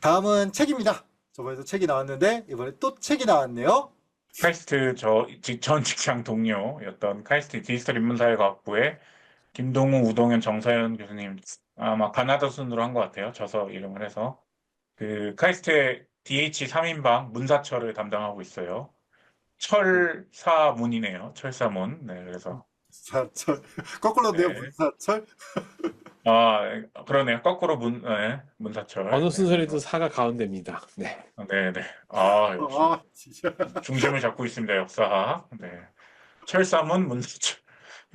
다음은 책입니다. 저번에도 책이 나왔는데 이번에 또 책이 나왔네요. 카이스트 저, 직- 전 직장 동료였던 카이스트 디지털 인문사회과학부의 김동우, 우동현, 정사연 교수님 아마 가나다 순으로 한 것 같아요. 저서 이름을 해서 그 카이스트의 DH 3인방 문사철을 담당하고 있어요. 철사문이네요. 철사문. 네, 그래서 사철 거꾸로네요. 네. 문사철. 아 그러네요. 거꾸로 문, 네, 문사철. 어느 네, 순서에도 사가 가운데입니다. 네. 네, 네. 아, 역시 아 진짜. 중심을 잡고 있습니다. 역사학. 네. 철사문 문사철.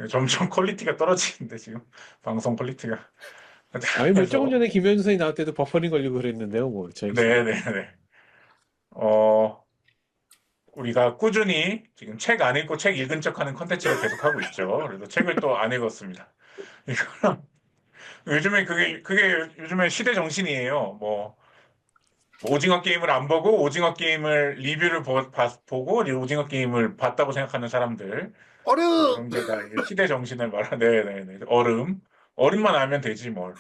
점점 퀄리티가 떨어지는데 지금 방송 퀄리티가. 아니 뭐 그래서- 조금 전에 김현주 선생님 나올 때도 버퍼링 걸리고 그랬는데요. 뭐 저희 네, 네, 네. 어, 우리가 꾸준히 지금 책 안 읽고 책 읽은 척하는 컨텐츠를 계속 하고 있죠. 그래서 책을 또 안 읽었습니다. 이거랑 요즘에 그게 그게 요즘에 시대 정신이에요. 뭐 오징어 게임을 안 보고 오징어 게임을 리뷰를 보, 봤- 보고 오징어 게임을 봤다고 생각하는 사람들 얼음. 그런 시대 정신을 말하, 네 네네. 얼음. 얼음만 알면 되지, 뭘.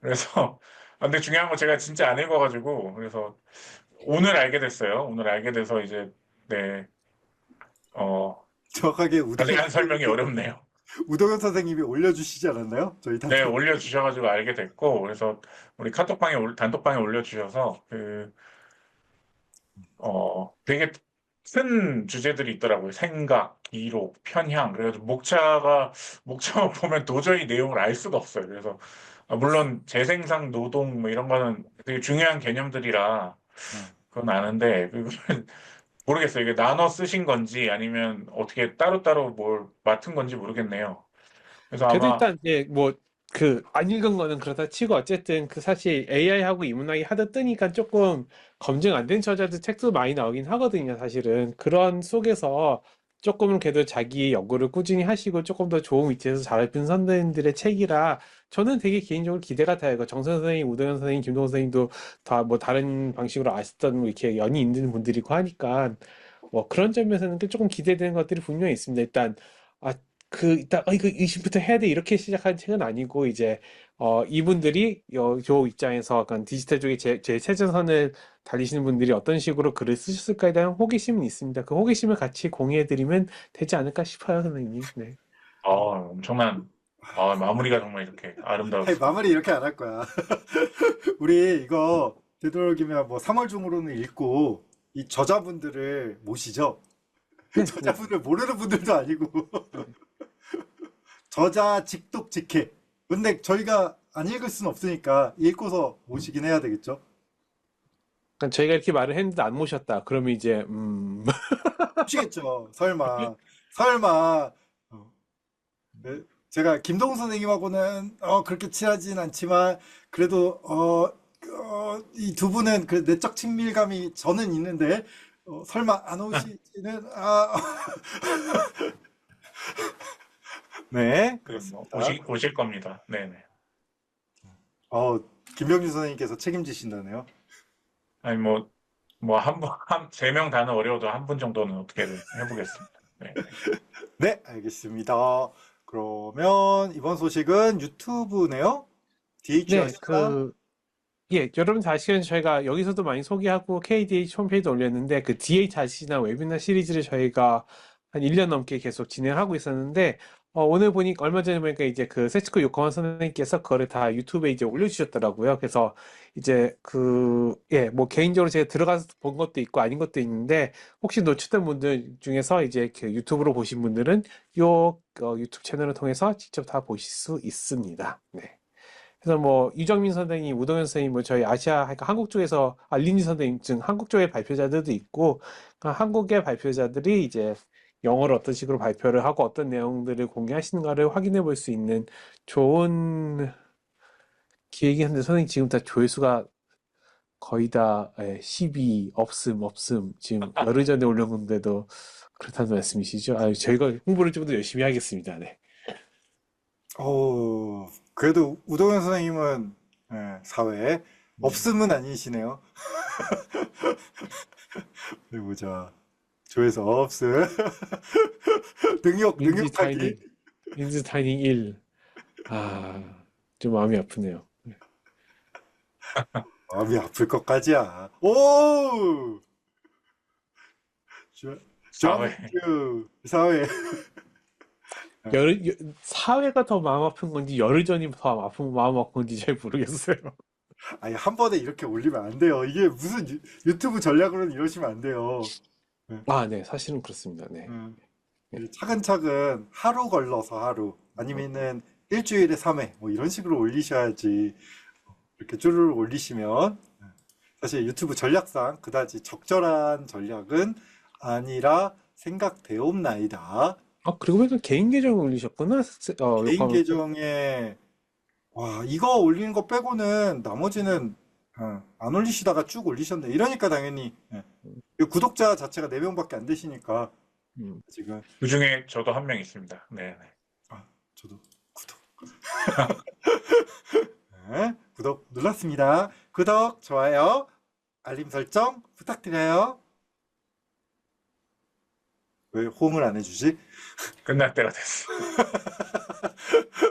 그래서, 아, 근데 중요한 건 제가 진짜 안 읽어가지고, 그래서 오늘 알게 됐어요. 오늘 알게 돼서 이제, 네. 어, 정확하게 우동현, 자세한 설명이 어렵네요. 우동현 선생님이 올려주시지 않았나요? 저희 다. 네, 올려주셔가지고 알게 됐고, 그래서 우리 카톡방에, 올- 단톡방에 올려주셔서, 그, 어, 되게 큰 주제들이 있더라고요. 생각, 기록, 편향. 그래가지고 목차가, 목차만 보면 도저히 내용을 알 수가 없어요. 그래서, 아, 물론 재생산 노동 뭐 이런 거는 되게 중요한 개념들이라 그건 아는데, 그걸 모르겠어요. 이게 나눠 쓰신 건지 아니면 어떻게 따로따로 뭘 맡은 건지 모르겠네요. 그래서 그래도 아마 일단 이제 뭐 그 안 읽은 거는 그렇다 치고 어쨌든 그 사실 AI하고 인문학이 하다 뜨니까 조금 검증 안 된 저자들 책도 많이 나오긴 하거든요. 사실은 그런 속에서 조금은 그래도 자기 연구를 꾸준히 하시고 조금 더 좋은 위치에서 잘해준 선생님들의 책이라 저는 되게 개인적으로 기대가 돼요. 이거 정선 선생님, 우동현 선생님, 김동훈 선생님도 다 뭐 다른 방식으로 아시던 뭐 이렇게 연이 있는 분들이고 하니까 뭐 그런 점에서는 그 조금 기대되는 것들이 분명히 있습니다. 일단 아 그 일단 어 이거 이심부터 해야 돼 이렇게 시작한 책은 아니고 이제 어 이분들이 요, 요 입장에서 약간 디지털 쪽에 제, 제 최전선을 달리시는 분들이 어떤 식으로 글을 쓰셨을까에 대한 호기심은 있습니다. 그 호기심을 같이 공유해드리면 되지 않을까 싶어요, 선생님. 네. 아, 엄청난 아, 마무리가 정말 이렇게 아니, 아름다웠습니다. 마무리 이렇게 안 할 거야. 우리 이거 되도록이면 뭐 3월 중으로는 읽고 이 저자분들을 모시죠. 저자분을 모르는 분들도 아니고 저자 직독 직해. 근데 저희가 안 읽을 수는 없으니까 읽고서 모시긴 해야 되겠죠. 그러니까 저희가 이렇게 말을 했는데 안 모셨다. 그러면 이제 음 모시겠죠. 설마. 설마. 어. 네, 제가 김동훈 선생님하고는 어, 그렇게 친하진 않지만 그래도 어, 이두 분은 그 내적 친밀감이 저는 있는데 어, 설마 안 오시지는 아. 네, 그렇습니다. 오실, 오실 겁니다. 네네. 어, 김병준 선생님께서 책임지신다네요. 아니 뭐 뭐 한분한세 명 다는 어려워도 한 분 정도는 어떻게든 해보겠습니다. 네. 네, 알겠습니다. 그러면 이번 소식은 유튜브네요. 네, DHRC가 그, 예, 여러분 다 아시겠지만 저희가 여기서도 많이 소개하고 KDH 홈페이지도 올렸는데 그 DHRC나 웨비나 시리즈를 저희가 한 1년 넘게 계속 진행하고 있었는데 어, 오늘 보니까 얼마 전에 보니까 이제 그 세츠코 요코원 선생님께서 그거를 다 유튜브에 이제 올려주셨더라고요. 그래서 이제 그, 예, 뭐 개인적으로 제가 들어가서 본 것도 있고 아닌 것도 있는데 혹시 놓쳤던 분들 중에서 이제 그 유튜브로 보신 분들은 요 어, 유튜브 채널을 통해서 직접 다 보실 수 있습니다. 네. 그래서 뭐 유정민 선생님, 우동현 선생님, 뭐 저희 아시아, 그러니까 한국 쪽에서 알린지 선생님 등 한국 쪽의 발표자들도 있고 그러니까 한국의 발표자들이 이제 영어로 어떤 식으로 발표를 하고 어떤 내용들을 공개하시는가를 확인해 볼 수 있는 좋은 기획이 한데 선생님 지금 다 조회수가 거의 다 예, 12 없음 없음 지금 열흘 전에 올렸는데도 그렇다는 말씀이시죠? 아, 저희가 홍보를 좀 더 열심히 하겠습니다. 네. 어, 그래도 우동현 선생님은 예, 사회에 없음은 아니시네요. 어디 보자. 조회수 없음. 린지 능욕하기. 타이닝, 린지 타이닝 1. 아, 좀 마음이 아프네요. 마음이 아플 것까지야. 오! 저, 사회. 그 사회. 열, 여- 사회가 더 마음 아픈 건지 열의전이 더 아픈 마음 아픈 건지 잘 모르겠어요. 아니, 한 번에 이렇게 올리면 안 돼요. 이게 무슨 유, 유튜브 전략으로는 이러시면 안 돼요. 아, 네, 사실은 그렇습니다. 네. 음. 차근차근 하루 걸러서 하루 아니면은 일주일에 3회 뭐 이런 식으로 올리셔야지 이렇게 쭈루룩 올리시면 사실 유튜브 전략상 그다지 적절한 전략은 아니라 생각되옵나이다. 아, 그리고 보니까 개인 계정 올리셨구나. 스- 어, 개인 요거- 계정에 와 이거 올리는 거 빼고는 나머지는 어, 안 올리시다가 쭉 올리셨네. 이러니까 당연히 예. 이 구독자 자체가 4명밖에 안 되시니까 음. 지금 그 중에 저도 한 명 있습니다. 네, 네. 저도 구독. 네, 구독 눌렀습니다. 구독, 좋아요, 알림 설정 부탁드려요. 왜 호응을 안 해주지? 끝날 때가 됐어.